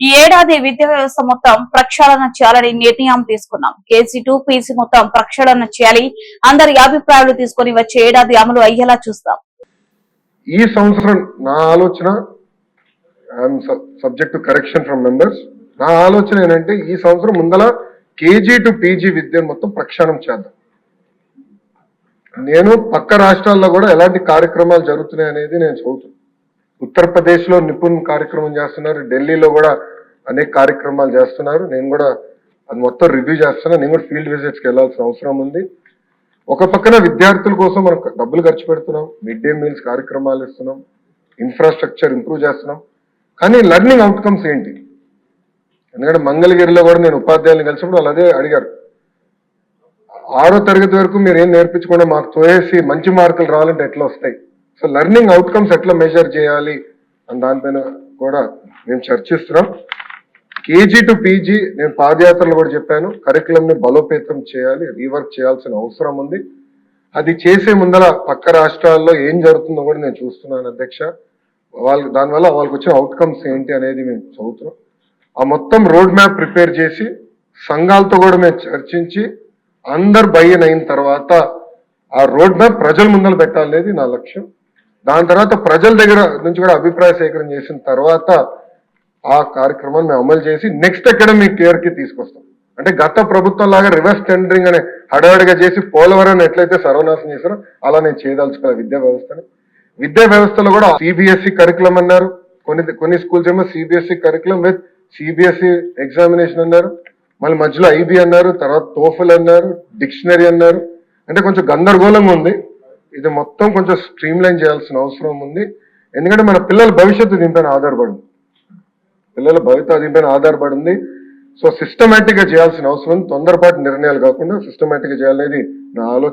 ఈ ఏడాది విద్యా వ్యవస్థ మొత్తం ప్రక్షాళన చేయాలని నిర్ణయం తీసుకున్నాం. కేసీ టూ పీసీ మొత్తం ప్రక్షాళన చేయాలి. అందరి అభిప్రాయాలు తీసుకొని వచ్చే ఏడాది అమలు అయ్యేలా చూస్తాం. ఈ సంవత్సరం నా ఆలోచన subject to correction from members నా ఆలోచన ఏంటంటే ఈ సంవత్సరం ముందల కేజీ టు పీజీ విద్యను మొత్తం ప్రక్షాళన చేద్దాం. నేను పక్క రాష్ట్రాల్లో కూడా ఎలాంటి కార్యక్రమాలు జరుగుతున్నాయి అనేది నేను చదువుతాను ఉత్తరప్రదేశ్లో నిపుణ్ కార్యక్రమం చేస్తున్నారు ఢిల్లీలో కూడా అనేక కార్యక్రమాలు చేస్తున్నారు. నేను కూడా అది మొత్తం రివ్యూ చేస్తున్నా. నేను కూడా ఫీల్డ్ విజిట్స్కి వెళ్ళాల్సిన అవసరం ఉంది. ఒక పక్కన విద్యార్థుల కోసం మనం డబ్బులు ఖర్చు పెడుతున్నాం. మిడ్ డే మీల్స్ కార్యక్రమాలు ఇస్తున్నాం. ఇన్ఫ్రాస్ట్రక్చర్ ఇంప్రూవ్ చేస్తున్నాం. కానీ లెర్నింగ్ అవుట్కమ్స్ ఏంటి? ఎందుకంటే మంగళగిరిలో కూడా నేను ఉపాధ్యాయులను కలిసినప్పుడు వాళ్ళు అదే అడిగారు. ఆరో తరగతి వరకు మీరు ఏం నేర్పించకుండా మాకు తోయేసి మంచి మార్కులు రావాలంటే ఎట్లా వస్తాయి? సో లెర్నింగ్ అవుట్కమ్స్ ఎట్లా మెజర్ చేయాలి? అని దానిపైన కూడా మేము చర్చిస్తున్నాం. కేజీ టు పీజీ నేను పాదయాత్రలు కూడా చెప్పాను. కరికులంని బలోపేతం చేయాలి రీవర్క్ చేయాల్సిన అవసరం ఉంది. అది చేసే ముందర పక్క రాష్ట్రాల్లో ఏం జరుగుతుందో కూడా నేను చూస్తున్నాను అధ్యక్ష. వాళ్ళకి దానివల్ల వాళ్ళకి వచ్చిన అవుట్కమ్స్ ఏంటి అనేది మేము చదువుతున్నాం. ఆ మొత్తం రోడ్ మ్యాప్ ప్రిపేర్ చేసి సంఘాలతో కూడా మేము చర్చించి అందరు బయ్యన్ అయిన తర్వాత ఆ రోడ్ మ్యాప్ ప్రజల ముందర పెట్టాలనేది నా లక్ష్యం. దాని తర్వాత ప్రజల దగ్గర నుంచి కూడా అభిప్రాయ సేకరణ చేసిన తర్వాత ఆ కార్యక్రమాన్ని మేము అమలు చేసి నెక్స్ట్ అకాడమిక్ ఇయర్కి తీసుకొస్తాం. అంటే గత ప్రభుత్వం లాగా రివర్స్ టెండరింగ్ అనే హడావిడిగా చేసి పోలవరం ఎట్లయితే సర్వనాశనం చేశారో అలా నేను చేయదలుచుకోవాలి విద్యా వ్యవస్థని. విద్యా వ్యవస్థలో కూడా సిబిఎస్ఈ కరికులం అన్నారు. కొన్ని కొన్ని స్కూల్స్ ఏమో CBSE curriculum with CBSE examination అన్నారు. మళ్ళీ మధ్యలో ఐబీ అన్నారు తర్వాత తోఫల్ అన్నారు డిక్షనరీ అన్నారు. అంటే కొంచెం గందరగోళంగా ఉంది. ఇది మొత్తం కొంచెం స్ట్రీమ్ లైన్ చేయాల్సిన అవసరం ఉంది. ఎందుకంటే మన పిల్లల భవిష్యత్తు దీనిపైన ఆధారపడింది. పిల్లల భవిష్యత్తు దీనిపైన ఆధారపడి ఉంది సో సిస్టమేటిక్గా చేయాల్సిన అవసరం ఉంది తొందరపాటు నిర్ణయాలు కాకుండా సిస్టమేటిక్గా చేయాలనేది నా ఆలోచన.